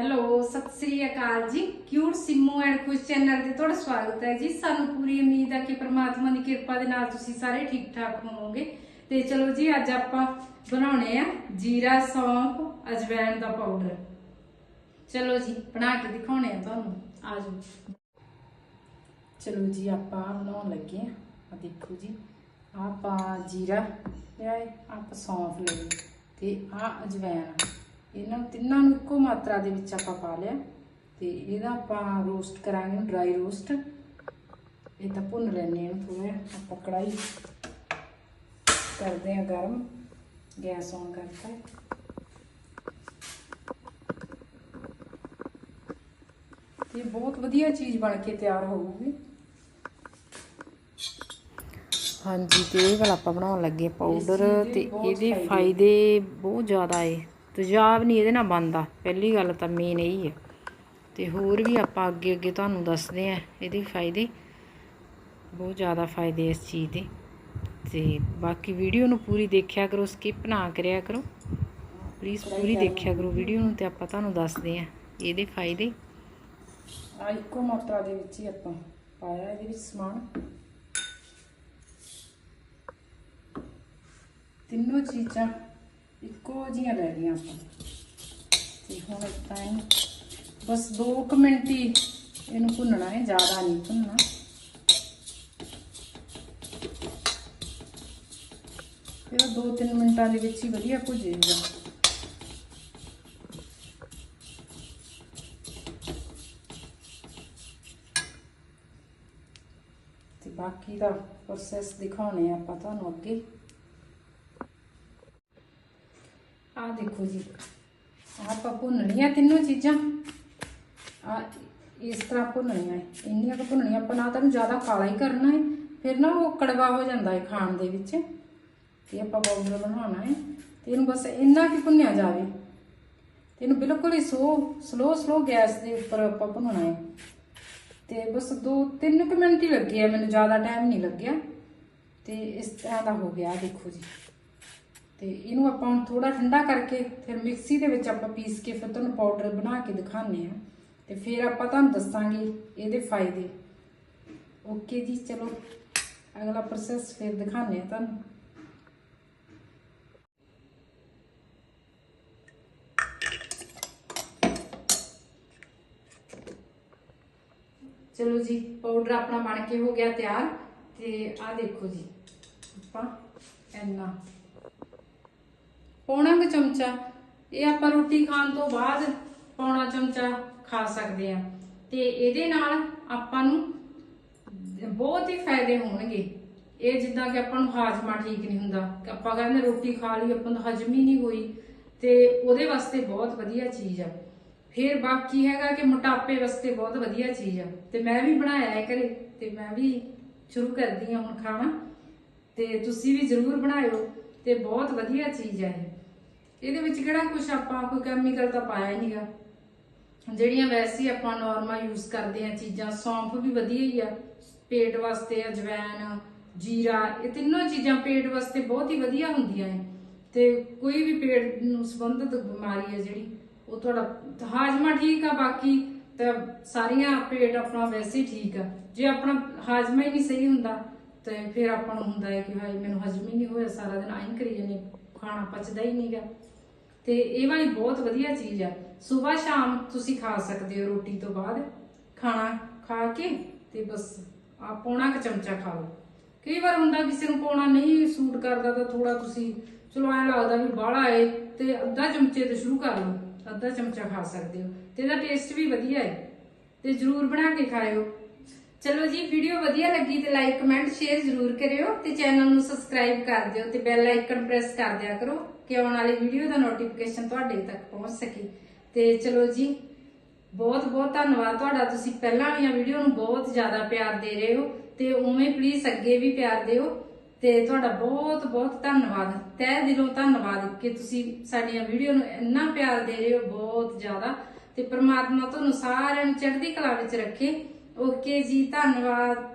Hello, ਸਤਿ ਸ੍ਰੀ ਅਕਾਲ ਜੀ। Cute Simmu and Khush channel ਤੇ ਤੁਹਾਡਾ ਸਵਾਗਤ ਹੈ ਜੀ। ਸਾਨੂੰ ਪੂਰੀ ਉਮੀਦ ਹੈ ਕਿ ਪ੍ਰਮਾਤਮਾ ਦੀ ਕਿਰਪਾ ਦੇ ਨਾਲ ਤੁਸੀਂ ਸਾਰੇ ਠੀਕ ਠਾਕ ਹੋਵੋਗੇ। ਤੇ ਚਲੋ ਜੀ, ਅੱਜ ਆਪਾਂ ਬਣਾਉਣੇ ਆ ਜੀਰਾ, ਸੌਂਫ ਅਜਵਾਇਣ ਦਾ ਪਾਊਡਰ ਚਲੋ ਜੀ, ਬਣਾ ਕੇ ਦਿਖਾਉਣੇ ਆ ਤੁਹਾਨੂੰ। ਆਜੋ। ਚਲੋ ਜੀ, ਆਪਾਂ ਬਣਾਉਣ ਲੱਗੇ ਆ। ਆ ਦੇਖੋ ਜੀ ਆਪਾਂ ਜੀਰਾ ਲਿਆ ਆਪਾਂ ਸੌਂਫ ਲਈ ਤੇ ਆ। ਅਜਵਾਇਣ ਇਹਨਾਂ ਤਿੰਨਾਂ ਨੂੰ ਇੱਕੋ ਮਾਤਰਾ ਦੇ ਵਿੱਚ ਆਪਾਂ ਪਾ ਲਿਆ। ਤੇ ਇਹਦਾ ਆਪਾਂ ਰੋਸਟ ਕਰਾਂਗੇ ਡਰਾਈ ਰੋਸਟ ਇਹ ਤਾਂ ਭੁੰਨ ਲੈਣੇ ਆ ਥੋੜਾ ਆਪਾਂ ਕੜਾਈ ਕਰਦੇ ਆ ਗਰਮ। ਗੈਸ ਔਨ ਕਰਤਾ ਹੈ। ਤੇ ਬਹੁਤ ਵਧੀਆ ਚੀਜ਼ ਬਣ ਕੇ ਤਿਆਰ ਹੋਊਗੀ। ਹਾਂਜੀ ਤੇ ਇਹ ਵਾਲਾ ਆਪਾਂ ਬਣਾਉਣ ਲੱਗੇ ਪਾਊਡਰ ਤੇ ਇਹਦੇ। ਫਾਇਦੇ ਬਹੁਤ ਜ਼ਿਆਦਾ ਏ ਤੇਜ਼ਾਬ ਨਹੀਂ ਇਹਦੇ ਨਾਲ ਬਣਦਾ। ਪਹਿਲੀ ਗੱਲ ਤਾਂ ਮੇਨ ਇਹੀ ਹੈ। ਤੇ ਹੋਰ ਵੀ ਆਪਾਂ ਅੱਗੇ ਅੱਗੇ ਤੁਹਾਨੂੰ ਦੱਸਦੇ ਆ ਇਹਦੇ ਫਾਇਦੇ। ਬਹੁਤ ਜ਼ਿਆਦਾ ਫਾਇਦੇ ਇਸ ਚੀਜ਼ ਦੇ। ਤੇ ਬਾਕੀ ਵੀਡੀਓ ਨੂੰ ਪੂਰੀ ਦੇਖਿਆ ਕਰੋ ਸਕਿਪ ਨਾ ਕਰਿਆ ਕਰੋ। ਪਲੀਜ਼ ਪੂਰੀ ਦੇਖਿਆ ਕਰੋ ਵੀਡੀਓ ਨੂੰ ਤੇ ਆਪਾਂ ਤੁਹਾਨੂੰ ਦੱਸਦੇ ਆ ਇਹਦੇ ਫਾਇਦੇ। ਆ ਇੱਕੋ ਮਾਤਰਾ ਦੇ ਵਿੱਚ ਹੀ ਆਪਾਂ ਪਾਇਆ, ਇਹਦੇ ਵਿੱਚ ਸਮਾਨ। ਤਿੰਨੋਂ ਚੀਜ਼ਾਂ ਇੱਕੋ ਜੀਆਂ ਲੈ ਗਈਆਂ ਆਪਾਂ। ਤੇ ਹੁਣ ਇਤਾਂ ਇਹਨੂੰ ਬਸ 2 ਮਿੰਟ ਹੀ ਇਹਨੂੰ ਭੁੰਨਣਾ ਹੈ, ਜ਼ਿਆਦਾ ਨਹੀਂ ਭੁੰਨਣਾ। ਇਹ 2-3 ਮਿੰਟਾਂ ਦੇ ਵਿੱਚ ਹੀ ਵਧੀਆ ਭੁੱਜ ਜਾਏਗਾ ਤੇ ਬਾਕੀ ਦਾ ਪ੍ਰੋਸੈਸ ਦਿਖਾਉਣੇ ਆ ਆਪਾਂ ਤੁਹਾਨੂੰ ਅੱਗੇ। ਆ ਦੇਖੋ ਜੀ। ਆਪਾਂ ਭੁੰਨ ਲਈਆਂ ਤਿੰਨੋਂ ਚੀਜ਼ਾਂ। ਆ ਇਸ ਤਰ੍ਹਾਂ ਭੁੰਨਣੀਆਂ ਹੈ ਇੰਨੀਆਂ ਕੁ ਭੁੰਨਣੀਆਂ, ਆਪਾਂ ਨਾ ਤਾਂ ਜ਼ਿਆਦਾ ਕਾਲਾ ਹੀ ਕਰਨਾ ਹੈ ਫਿਰ ਨਾ ਉਹ ਕੜਵਾ ਹੋ ਜਾਂਦਾ ਹੈ ਖਾਣ ਦੇ ਵਿੱਚ। ਇਹ ਆਪਾਂ ਪਾਊਡਰ ਬਣਾਉਣਾ ਹੈ ਤੇ ਇਹਨੂੰ ਬਸ ਇੰਨਾ ਕਿ ਭੁੰਨਿਆ ਜਾਵੇ। ਤੇ ਇਹਨੂੰ ਬਿਲਕੁਲ ਹੀ ਸੋ ਸਲੋ ਸਲੋ ਗੈਸ ਦੇ ਉੱਪਰ ਆਪਾਂ ਭੁੰਨਣਾ ਹੈ ਤੇ ਬਸ 2-3 ਕੁ ਮਿੰਟ ਹੀ ਲੱਗੇ ਆ। ਮੈਨੂੰ ਜ਼ਿਆਦਾ ਟਾਈਮ ਨਹੀਂ ਲੱਗਿਆ। ਤੇ ਇਸ ਤਰ੍ਹਾਂ ਦਾ ਹੋ ਗਿਆ ਦੇਖੋ ਜੀ। ਤੇ ਇਹਨੂੰ ਆਪਾਂ ਹੁਣ ਥੋੜਾ ਠੰਡਾ ਕਰਕੇ ਫਿਰ ਮਿਕਸੀ ਦੇ ਵਿੱਚ ਆਪਾਂ ਪੀਸ ਕੇ ਫਿਰ ਤੁਹਾਨੂੰ ਪਾਊਡਰ ਬਣਾ ਕੇ ਦਿਖਾਉਂਦੇ ਆ ਤੇ ਫਿਰ ਆਪਾਂ ਤੁਹਾਨੂੰ ਦੱਸਾਂਗੇ ਇਹਦੇ ਫਾਇਦੇ। ਓਕੇ ਜੀ, ਚਲੋ, ਅਗਲਾ ਪ੍ਰੋਸੈਸ ਫਿਰ ਦਿਖਾਉਂਦੇ ਆ ਤੁਹਾਨੂੰ। ਚਲੋ ਜੀ ਪਾਊਡਰ ਆਪਣਾ ਬਣ ਕੇ ਹੋ ਗਿਆ ਤਿਆਰ ਤੇ ਆਹ ਦੇਖੋ ਜੀ, ਆਪਾਂ ਇੰਨਾ ਪੌਣਾ ਕੁ ਚਮਚਾ। ਇਹ ਆਪਾਂ ਰੋਟੀ ਖਾਣ ਤੋਂ ਬਾਅਦ ਪੌਣਾ ਚਮਚਾ ਖਾ ਸਕਦੇ ਆ ਤੇ ਇਹਦੇ ਨਾਲ ਆਪਾਂ ਨੂੰ ਬਹੁਤ ਹੀ ਫਾਇਦੇ ਹੋਣਗੇ। ਇਹ ਜਿੱਦਾਂ ਕਿ ਆਪਾਂ ਨੂੰ ਹਾਜ਼ਮਾ ਠੀਕ ਨਹੀਂ ਹੁੰਦਾ। ਕਿ ਆਪਾਂ ਕਹਿੰਦੇ ਰੋਟੀ ਖਾ ਲਈ, ਆਪਾਂ ਨੂੰ ਹਜਮ ਹੀ ਨਹੀਂ ਹੋਈ। ਤੇ ਉਹਦੇ ਵਾਸਤੇ ਬਹੁਤ ਵਧੀਆ ਚੀਜ਼ ਆ। ਫਿਰ ਬਾਕੀ ਹੈਗਾ ਕਿ ਮੋਟਾਪੇ ਵਾਸਤੇ ਬਹੁਤ ਵਧੀਆ ਚੀਜ਼ ਆ। ਤੇ ਮੈਂ ਵੀ ਬਣਾਇਆ ਹੈ ਘਰੇ। ਤੇ ਮੈਂ ਵੀ ਸ਼ੁਰੂ ਕਰਦੀ ਹਾਂ ਹੁਣ ਖਾਣਾ। ਤੇ ਤੁਸੀਂ ਵੀ ਜ਼ਰੂਰ ਬਣਾਇਓ। ਤੇ ਬਹੁਤ ਵਧੀਆ ਚੀਜ਼ ਹੈ ਇਹ। ਇਹਦੇ ਵਿੱਚ ਕਿਹੜਾ ਕੁਝ ਆਪਾਂ ਕੋਈ ਕੈਮੀਕਲ ਤਾਂ ਪਾਇਆ ਨਹੀਂਗਾ ਜਿਹੜੀਆਂ ਵੈਸੇ ਆਪਾਂ ਨਾਰਮਲ ਯੂਜ਼ ਕਰਦੇ ਆ ਚੀਜ਼ਾਂ, ਸੌਂਫ ਵੀ ਵਧੀਆ ਹੀ ਆ। ਪੇਟ ਵਾਸਤੇ ਅਜਵੈਨ, ਜੀਰਾ, ਇਹ ਤਿੰਨੋਂ ਚੀਜ਼ਾਂ ਪੇਟ ਵਾਸਤੇ ਬਹੁਤ ਹੀ ਵਧੀਆ ਹੁੰਦੀਆਂ ਨੇ। ਤੇ ਕੋਈ ਵੀ ਪੇਟ ਨੂੰ ਸੰਬੰਧਿਤ ਬਿਮਾਰੀ ਹੈ ਜਿਹੜੀ, ਉਹ ਤੁਹਾਡਾ ਹਾਜ਼ਮਾ ਠੀਕ ਆ, ਬਾਕੀ ਤਾਂ ਸਾਰੀਆਂ ਪੇਟ ਆਪਣਾ ਵੈਸੇ ਠੀਕ ਆ। ਜੇ ਆਪਣਾ ਹਾਜ਼ਮਾ ਹੀ ਨਹੀਂ ਸਹੀ ਹੁੰਦਾ, ਤੇ ਫਿਰ ਆਪਾਂ ਨੂੰ ਹੁੰਦਾ ਹੈ ਕਿ ਹਾਏ, ਮੈਨੂੰ ਹਜਮ ਹੀ ਨਹੀਂ ਹੋਇਆ, ਸਾਰਾ ਦਿਨ ਆਈਂ ਕਰੀ ਜਾਂਦੇ ਖਾਣਾ ਪਚਦਾ ਹੀ ਨਹੀਂਗਾ। ਤੇ ਇਹ ਵਾਲੀ ਬਹੁਤ ਵਧੀਆ ਚੀਜ਼ ਆ। ਸਵੇਰ ਸ਼ਾਮ ਤੁਸੀਂ ਖਾ ਸਕਦੇ ਹੋ ਰੋਟੀ ਤੋਂ ਬਾਅਦ। ਖਾਣਾ ਖਾ ਕੇ ਤੇ ਬਸ ਆ ਪੌਣਾ ਕੁ ਚਮਚਾ ਖਾ ਲਓ। ਕਈ ਵਾਰ ਹੁੰਦਾ ਕਿਸੇ ਨੂੰ ਪੌਣਾ ਨਹੀਂ ਸੂਟ ਕਰਦਾ ਤਾਂ ਥੋੜਾ ਤੁਸੀਂ ਚਲੋ ਐਂ ਲੱਗਦਾ ਵੀ ਬਾਹਲਾ ਏ ਤੇ ਅੱਧਾ ਚਮਚੇ ਤੋਂ ਸ਼ੁਰੂ ਕਰ ਲਓ, ਅੱਧਾ ਚਮਚਾ ਖਾ ਸਕਦੇ ਹੋ। ਤੇ ਇਹਦਾ ਟੇਸਟ ਵੀ ਵਧੀਆ ਹੈ ਤੇ ਜਰੂਰ ਬਣਾ ਕੇ ਖਾਇਓ। ਚਲੋ ਜੀ ਵੀਡੀਓ ਵਧੀਆ ਲੱਗੀ ਤੇ ਲਾਈਕ ਕਮੈਂਟ ਸ਼ੇਅਰ ਜ਼ਰੂਰ ਕਰਿਓ ਤੇ ਚੈਨਲ ਨੂੰ ਸਬਸਕ੍ਰਾਈਬ ਕਰ ਦਿਓ ਤੇ ਬੈਲ ਆਈਕਨ ਪ੍ਰੈਸ ਕਰ ਦਿਆ ਕਰੋ ਕਿ ਆਉਣ ਵਾਲੀ ਵੀਡੀਓ ਦਾ ਨੋਟੀਫਿਕੇਸ਼ਨ ਤੁਹਾਡੇ ਤੱਕ ਪਹੁੰਚ ਸਕੇ। ਤੇ ਚਲੋ ਜੀ, ਬਹੁਤ ਬਹੁਤ ਧੰਨਵਾਦ ਤੁਹਾਡਾ। ਤੁਸੀਂ ਪਹਿਲਾਂ ਵਾਲੀਆਂ ਵੀਡੀਓ ਨੂੰ ਬਹੁਤ ਜ਼ਿਆਦਾ ਪਿਆਰ ਦੇ ਰਹੇ ਹੋ ਤੇ ਉਵੇਂ ਪਲੀਜ਼ ਅੱਗੇ ਵੀ ਪਿਆਰ ਦਿਓ ਤੇ ਤੁਹਾਡਾ ਬਹੁਤ ਬਹੁਤ ਧੰਨਵਾਦ। ਤਹਿ ਦਿਲੋਂ ਧੰਨਵਾਦ ਕਿ ਤੁਸੀਂ ਸਾਡੀਆਂ ਵੀਡੀਓ ਨੂੰ ਇੰਨਾ ਪਿਆਰ ਦੇ ਰਹੇ ਹੋ, ਬਹੁਤ ਜ਼ਿਆਦਾ। ਤੇ ਪ੍ਰਮਾਤਮਾ ਤੁਹਾਨੂੰ ਸਾਰਿਆਂ ਨੂੰ ਚੜ੍ਹਦੀ ਕਲਾ ਵਿੱਚ ਰੱਖੇ। ਓਕੇ ਜੀ ਧੰਨਵਾਦ।